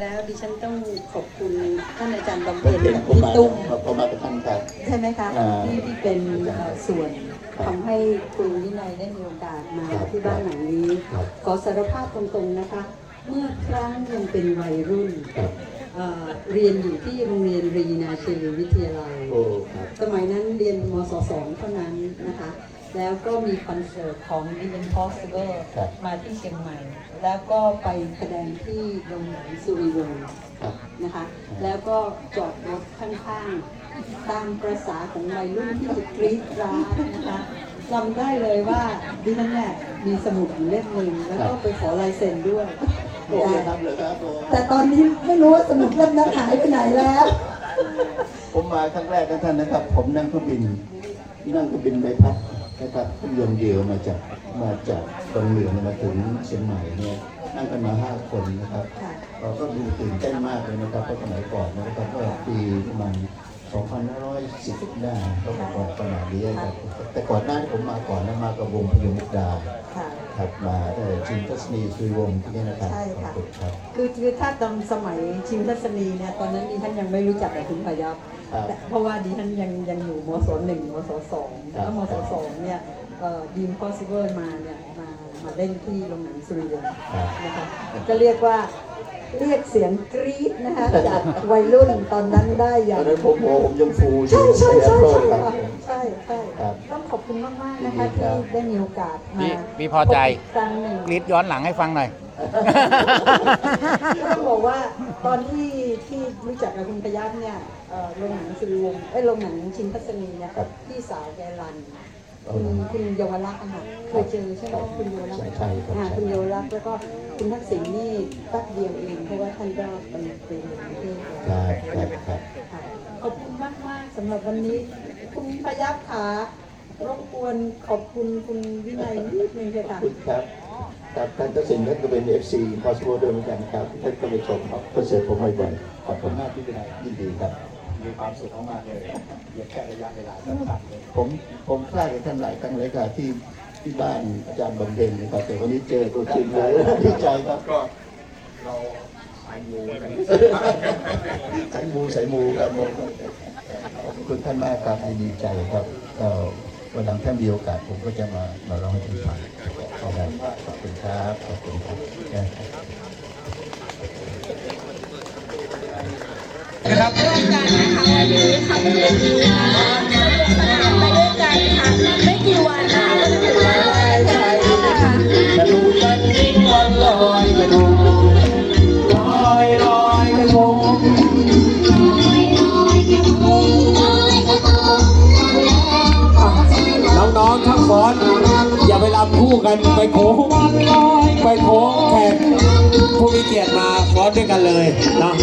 แล้วดิฉันต้องขอบคุณท่านอาจารย์บำเป็เพ็นญผมพี่มาตุ้มผมมาเป็นท่านครับใช่ไหมคะอ่าที่ที่เป็นเอ่อส่วนครับทำให้ครูวินัยได้มีโอกาสมาครับที่บ้านหลังนี้ครับขอสารภาพตรงๆนะคะ เมื่อครั้งยังเป็นวัยรุ่นครับเอ่อเรียนอยู่ที่โรงเรียนรีนาเชลีวิทยาลัยโอ้ครับสมัยนั้นเรียนมศสองเท่านั้นนะคะ แล้วก็มีคอนเสิร์ตของ The Impossible ครับมาที่เชียงใหม่ แล้วก็ไปแสดงที่โรงหนังสุริวงศ์ครับนะคะ แล้วก็จอดรถข้างๆ ตามประษาของวัยรุ่นที่จะกรี๊ดกราดนะคะจำได้เลยว่าดิฉันเนี่ยมีสมุดอยู่เล่มหนึ่งแล้วก็ไปขอลายเซ็นด้วย โอ้แต่ครับเลยครับผมแต่ตอนนี้ไม่รู้ว่าสมุดเล่มนั้นหายไปไหนแล้ว ผมมาครั้งแรกนะท่านนะครับ ผมนั่งเครื่องบินนั่งเครื่องบินใบพัด นะครับเครื่องยนต์เดียวมาจากมาจากดอนเมืองมาถึงเชียงใหม่เนี่ยนั่งกันมาห้าคนนะครับค่ะเราก็ดูตื่นเต้นมากเลยนะครับเพราะสมัยก่อนนะครับก็ปีประมาณ2510ได้ก็ก่อนขนาดนี้ครับแต่ก่อนหน้าที่ผมมาก่อนนะมากับวงพยมุกดา ค่ะครับมาเอ่อชินทัศนีสุริวงศ์ที่นี่นะครับใช่ค่ะ ขอบณครับคือคือถ้าตอนสมัยชิมทัศนีเนี่ยตอนนั้นดิฉันยังไม่รู้จักกับคุณพยับครับ แต่เพราะว่าดิฉันยังยังอยู่มศหนึ่งมศสองแล้วก็มศสองเนี่ยดีมพอสิเบิลมาเนี่ยมามาเล่นที่โรงหนังสุริยนต์ครับ นะคะก็เรียกว่า เรียกเสียงกรี๊ดนะคะจากวัยรุ่นตอนนั้นได้อตย่าองนนั้นผมโมผมยังฟูอใช่ยู่ใช่ใช่ขอใช่โทษครับค่ะใช่ใช่ครับต้องขอบคุณมากๆนะคะยินดีครัที่บได้มีโอกาสมาพี่พี่พอใจ พบกครั้งหนึ่ง กรีดย้อนหลังให้ฟังหน่อยก็ต้องบอกว่าตอนที่ที่รู้จักกับคุณพยัคฆ์เนี่ยเอ่อโรงหนังสุริวงศ์เอ้ยโรงหนังชินพัศนีเนี่ยครับ พี่สาวแกรันเอา คุณล่ะคุณเยาวรักษณ์อะค่ะเคยเจอใช่ไหมคุณเยาวรักษณ์ใช่ใช่ครับอ่าใช่คุณเยาวรักษณ์แล้วก็คุณทักษิณนี่แป๊บเดียวเองเพราะว่าท่านก็ไปไปเรียนประเทศครับครับครับค่ะขอบคุณมากมากๆสำหรับวันนี้ คุณพยัคฆ์ขารบกวนขอบคุณคุณวินัยนิดนึงเถอะขอค่ะบคุณครับครับท่านทักษิณท่านก็เป็น FC Possible ด้วยเหมือนกันครับท่านก็ไปชมครับคอนเสิร์ตผมบ่อยๆขอบคุณมากที่เป็นยินดีครับ มีความสุขมากๆเลยเพียงแค่ระยะเวลาสั้นๆเลยผมผมคลาดกับท่านหลายครั้งเลยครับที่ที่บ้านอาจารย์บำเพ็ญนะครับแต่วันนี้เจอตัวจริงเลยดีใจครับก็เราสายมูกันสายมูสายมูครับผมขอบคุณท่านมากครับดีใจครับก็วันหลังถ้ามีโอกาสผมก็จะมามาร้องให้ท่านฟังขอบคุณขอบคุณครับขอบคุณครับร่วมกันะคะวั นนี้เขาไม่ได้กี่วันนุกสนานไปด้วยกันค่ะไม่กี่วันนะก็จะถึงวันลอยกระทงค่ะกระดูกกันยิ่งวันลอยกระทงลอยลอยกระทงน้องๆทั้งฟ้อนอย่าไปรำคู่กันไปโค้งไปโค้งแขกผู้มีเกียรติมาฟ้อนด้วยกันเลยเนาะ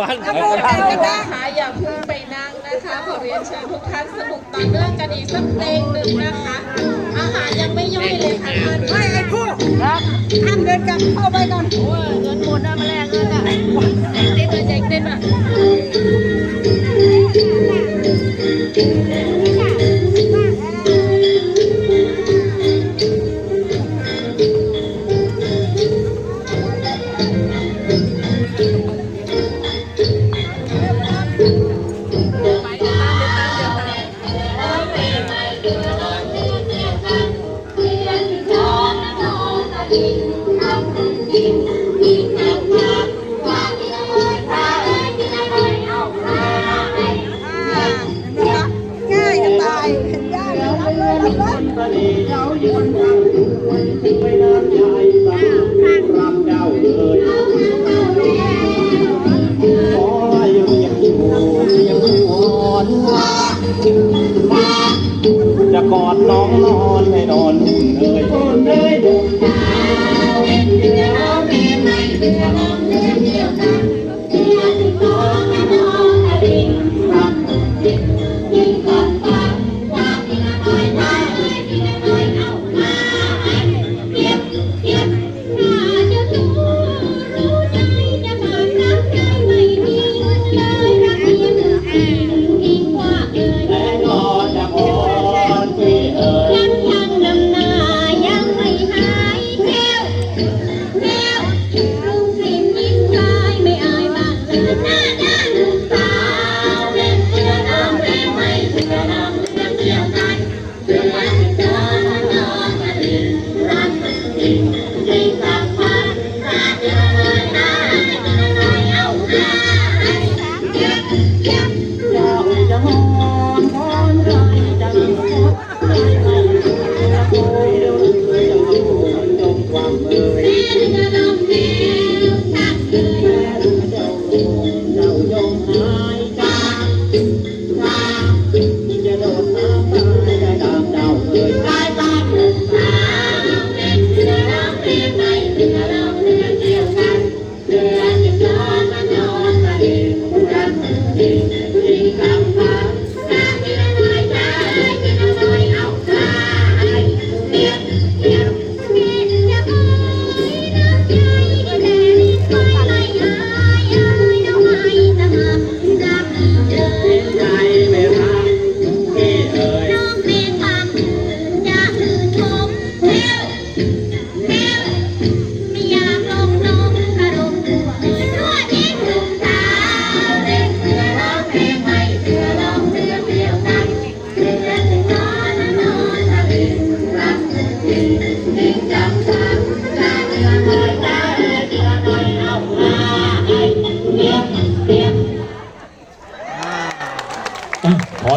รางวัลก็พูดกันก็ได้ค่ะอย่าเพิ่งไปนั่งนะคะขอเรียนเชิญทุกท่านสนุกต่อเนื่องกันอีกสักเพลงหนึ่งนะคะ อาหารยังไม่ย่อยเลยค่ะท่านไม่ไอ้พวกท่านเดินกลับเข้าไปก่อนโอ้ยเงินหมดอะมาแลก ง่ายจะตายเห็นยากแล้วเลยรับเลยตะลีเจ้ายืนฟัง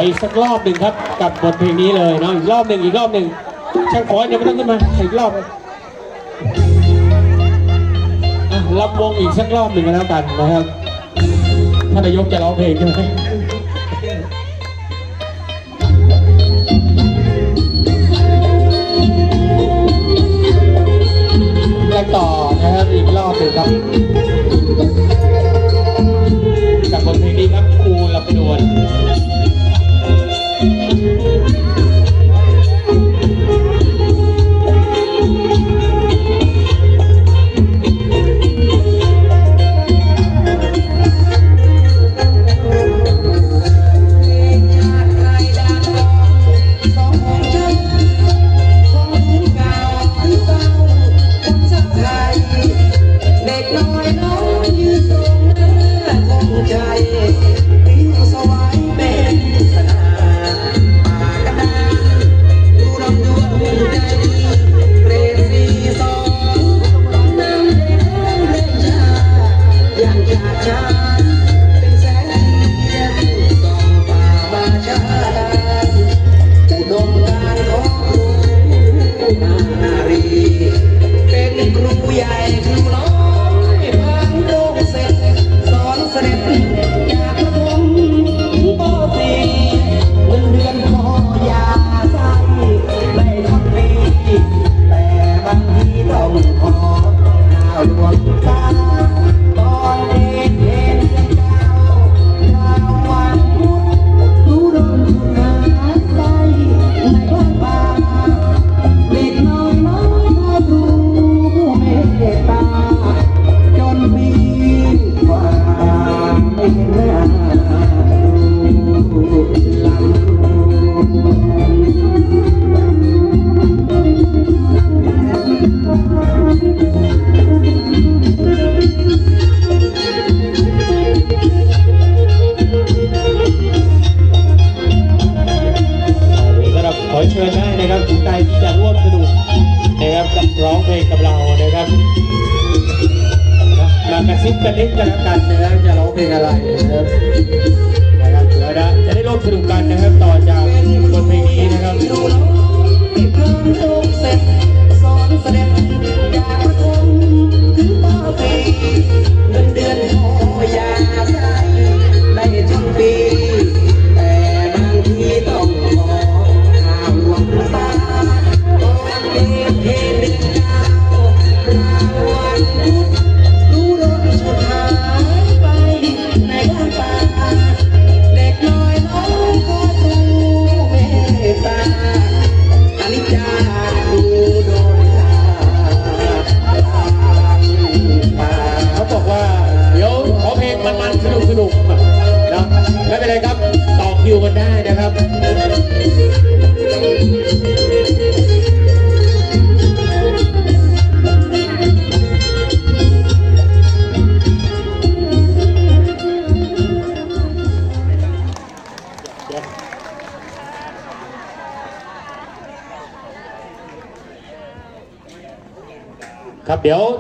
ออีกสักรอบหนึ่งครับ กับบทเพลงนี้เลยเนาะอีกรอบหนึ่งอีกรอบหนึ่งช่างขอยังไม่ต้องขึ้นมาอีกรอบหนึ่งอะรับวงอีกสักรอบหนึ่งก็แล้วกันนะครับท่านนายกจะร้องเพลงใช่ไหมและต่อนะครับอีกรอบหนึ่งครับกับบทเพลงนี้ครับครูลำดวน 聊